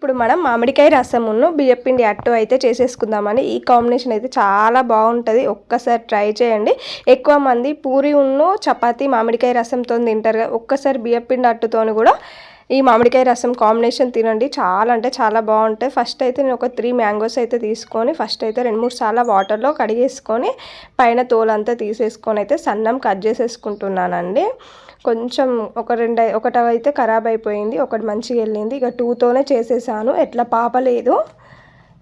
ఇప్పుడు మనం మామిడికాయ రసమును బియ్యపిండి అట్టు అయితే చేసేసుకుందామని ఈ కాంబినేషన్ అయితే చాలా బాగుంటుంది. ఒక్కసారి ట్రై చేయండి. ఎక్కువ మంది పూరి ఉన్ను చపాతి మామిడికాయ రసంతో తింటారు ఒక్కసారి బియ్యపిండి అట్టుతోని కూడా ఈ మామిడికాయ రసం కాంబినేషన్ తినండి. చాలా అంటే చాలా బాగుంటాయి. ఫస్ట్ అయితే నేను ఒక త్రీ మ్యాంగోస్ అయితే తీసుకొని ఫస్ట్ అయితే రెండు మూడు సార్లు వాటర్లో కడిగేసుకొని పైన తోలంతా తీసేసుకొని అయితే సన్నం కట్ చేసేసుకుంటున్నానండి. కొంచెం ఒక రెండు ఒకటి అయితే ఖరాబ్ అయిపోయింది. ఒకటి మంచిగా వెళ్ళింది. ఇక టూతోనే చేసేసాను. ఎట్లా పాపలేదు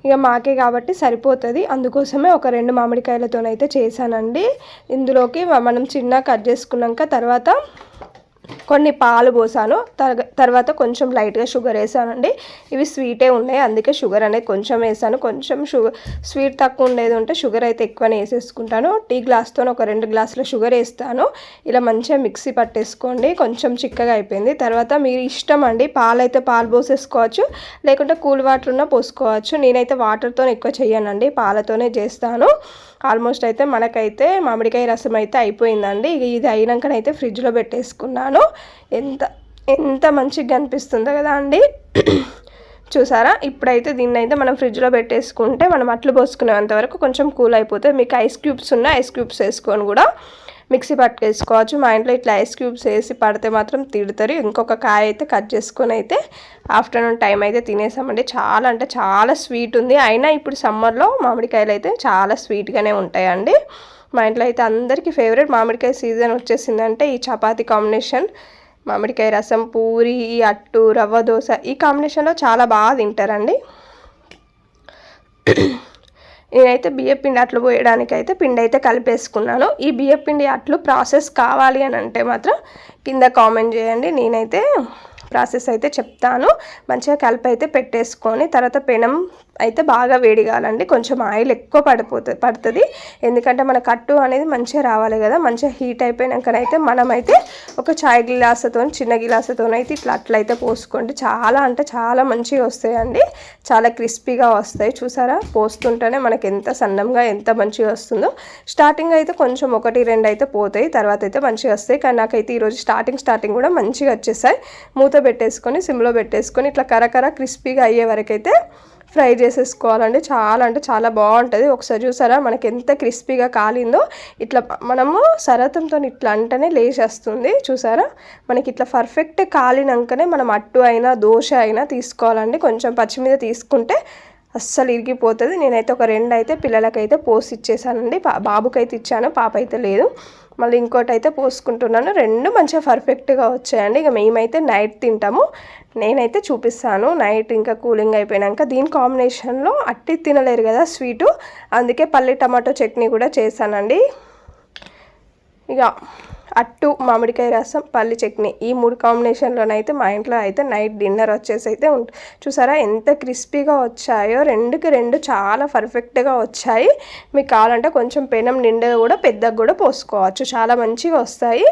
ఇక మాకే కాబట్టి సరిపోతుంది. అందుకోసమే ఒక రెండు మామిడికాయలతోనైతే చేశానండి. ఇందులోకి మనం చిన్న కట్ చేసుకున్నాక తర్వాత కొన్ని పాలు పోసాను. తర్వాత కొంచెం లైట్గా షుగర్ వేసానండి. ఇవి స్వీటే ఉన్నాయి. అందుకే షుగర్ అనేది కొంచెం వేసాను. కొంచెం షుగర్ స్వీట్ తక్కువ ఉండేది ఉంటే షుగర్ అయితే ఎక్కువనే వేసేసుకుంటాను. టీ గ్లాస్తో ఒక రెండు గ్లాసుల షుగర్ వేస్తాను. ఇలా మంచిగా మిక్సీ పట్టేసుకోండి. కొంచెం చిక్కగా అయిపోయింది. తర్వాత మీరు ఇష్టం అండి పాలు అయితే పాలు పోసేసుకోవచ్చు. లేకుంటే కూల్ వాటర్ ఉన్నా పోసుకోవచ్చు. నేనైతే వాటర్తో ఎక్కువ చేయనండి పాలతోనే చేస్తాను. ఆల్మోస్ట్ అయితే మనకైతే మామిడికాయ రసం అయితే అయిపోయిందండి. ఇది అయినాకనైతే ఫ్రిడ్జ్లో పెట్టేసుకున్నాను. ఎంత ఎంత మంచిగా అనిపిస్తుందో కదా అండి. చూసారా? ఇప్పుడైతే దీన్ని అయితే మనం ఫ్రిడ్జ్లో పెట్టేసుకుంటే మనం అట్లు పోసుకునేంత వరకు కొంచెం కూల్ అయిపోతే మీకు ఐస్ క్యూబ్స్ ఉన్న ఐస్ క్యూబ్స్ వేసుకొని కూడా మిక్సీ పట్టుకేసుకోవచ్చు మా ఇంట్లో ఇట్లా ఐస్ క్యూబ్స్ వేసి పడితే మాత్రం తిడతారు. ఇంకొక కాయ అయితే కట్ చేసుకొని అయితే ఆఫ్టర్నూన్ టైం అయితే తినేసామండి. చాలా అంటే చాలా స్వీట్ ఉంది. అయినా ఇప్పుడు సమ్మర్లో మామిడికాయలు అయితే చాలా స్వీట్గానే ఉంటాయండి. మా ఇంట్లో అయితే అందరికీ ఫేవరెట్ మామిడికాయ సీజన్ వచ్చేసిందంటే ఈ చపాతీ కాంబినేషన్. మామిడికాయ రసం పూరి అట్టు రవ్వ దోశ ఈ కాంబినేషన్లో చాలా బాగా తింటారండి. నేనైతే బియ్యపిండి అట్లు పోయడానికి అయితే పిండి అయితే కలిపేసుకున్నాను. ఈ బియ్యపిండి అట్లు ప్రాసెస్ కావాలి అని అంటే మాత్రం కింద కామెంట్ చేయండి. నేనైతే ప్రాసెస్ అయితే చెప్తాను. మంచిగా కలిపి అయితే పెట్టేసుకొని తర్వాత పెనం అయితే బాగా వేడి కావాలండి కొంచెం ఆయిల్ ఎక్కువ పడిపోతుంది పడుతుంది. ఎందుకంటే మన కట్టు అనేది మంచిగా రావాలి కదా. మంచిగా హీట్ అయిపోయినాకనైతే మనమైతే ఒక చాయ్ గిలాసతో చిన్న గిలాసతో అయితే ఇట్లా అట్లయితే పోసుకోండి. చాలా అంటే చాలా మంచిగా వస్తాయండి. చాలా క్రిస్పీగా వస్తాయి. చూసారా? పోస్తుంటేనే మనకి ఎంత సన్నంగా ఎంత మంచిగా వస్తుందో. స్టార్టింగ్ అయితే కొంచెం ఒకటి రెండు అయితే పోతాయి. తర్వాత అయితే మంచిగా వస్తాయి. కానీ నాకైతే ఈరోజు స్టార్టింగ్ స్టార్టింగ్ కూడా మంచిగా వచ్చేసాయి. మూత పెట్టేసుకొని సిమ్లో పెట్టేసుకొని ఇట్లా కరకర క్రిస్పీగా అయ్యే వరకైతే అయితే ఫ్రై చేసేసుకోవాలండి. చాలా అంటే చాలా బాగుంటుంది. ఒకసారి చూసారా? మనకి ఎంత క్రిస్పీగా కాలిందో ఇట్లా మనము సరతంతో ఇట్లా అంటేనే లేచేస్తుంది. చూసారా? మనకి ఇట్లా పర్ఫెక్ట్ కాలినాకనే మనం అట్టు అయినా దోశ అయినా తీసుకోవాలండి. కొంచెం పచ్చిమీద తీసుకుంటే అస్సలు ఇరిగిపోతుంది. నేనైతే ఒక రెండు అయితే పిల్లలకైతే పోసి ఇచ్చేసానండి. బాబుకైతే ఇచ్చాను పాప అయితే లేదు. మళ్ళీ ఇంకోటి అయితే పోసుకుంటున్నాను. రెండు మంచిగా పర్ఫెక్ట్గా వచ్చాయండి. ఇక మేమైతే నైట్ తింటాము. నేనైతే చూపిస్తాను. నైట్ ఇంకా కూలింగ్ అయిపోయాక దీని కాంబినేషన్లో అట్టి తినలేరు కదా స్వీటు. అందుకే పల్లి టమాటో చట్నీ కూడా చేశానండి. ఇక అట్టు మామిడికాయ రసం పల్లి చట్నీ. ఈ మూడు కాంబినేషన్లోనైతే మా ఇంట్లో అయితే నైట్ డిన్నర్ వచ్చేసి అయితే ఉంటుంది చూసారా ఎంత క్రిస్పీగా వచ్చాయో. రెండుకి రెండు చాలా పర్ఫెక్ట్గా వచ్చాయి. మీకు కావాలంటే కొంచెం పెనం నిండా కూడా పెద్దగా కూడా పోసుకోవచ్చు. చాలా మంచిగా వస్తాయి.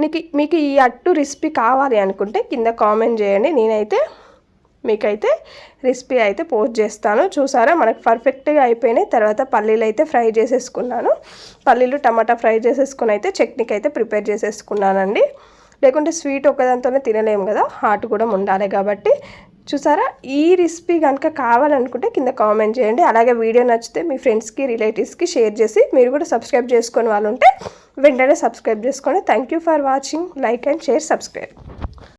మీకు మీకు ఈ అట్టు రెసిపీ కావాలి అనుకుంటే కింద కామెంట్ చేయండి. నేనైతే మీకైతే రెసిపీ అయితే పోస్ట్ చేస్తాను. చూసారా? మనకు పర్ఫెక్ట్గా అయిపోయినాయి. తర్వాత పల్లీలు అయితే ఫ్రై చేసేసుకున్నాను. పల్లీలు టమాటా ఫ్రై చేసేసుకుని అయితే చట్నీకి అయితే ప్రిపేర్ చేసేసుకున్నానండి. లేకుంటే స్వీట్ ఒకదాంతోనే తినలేము కదా? హాట్ కూడా ఉండాలి కాబట్టి. చూసారా? ఈ రెసిపీ కనుక కావాలనుకుంటే కింద కామెంట్ చేయండి. అలాగే వీడియో నచ్చితే మీ ఫ్రెండ్స్కి రిలేటివ్స్కి షేర్ చేసి మీరు కూడా సబ్స్క్రైబ్ చేసుకుని వాళ్ళు ఉంటే వెంటనే సబ్స్క్రైబ్ చేసుకోండి thank you for watching. Like and share subscribe.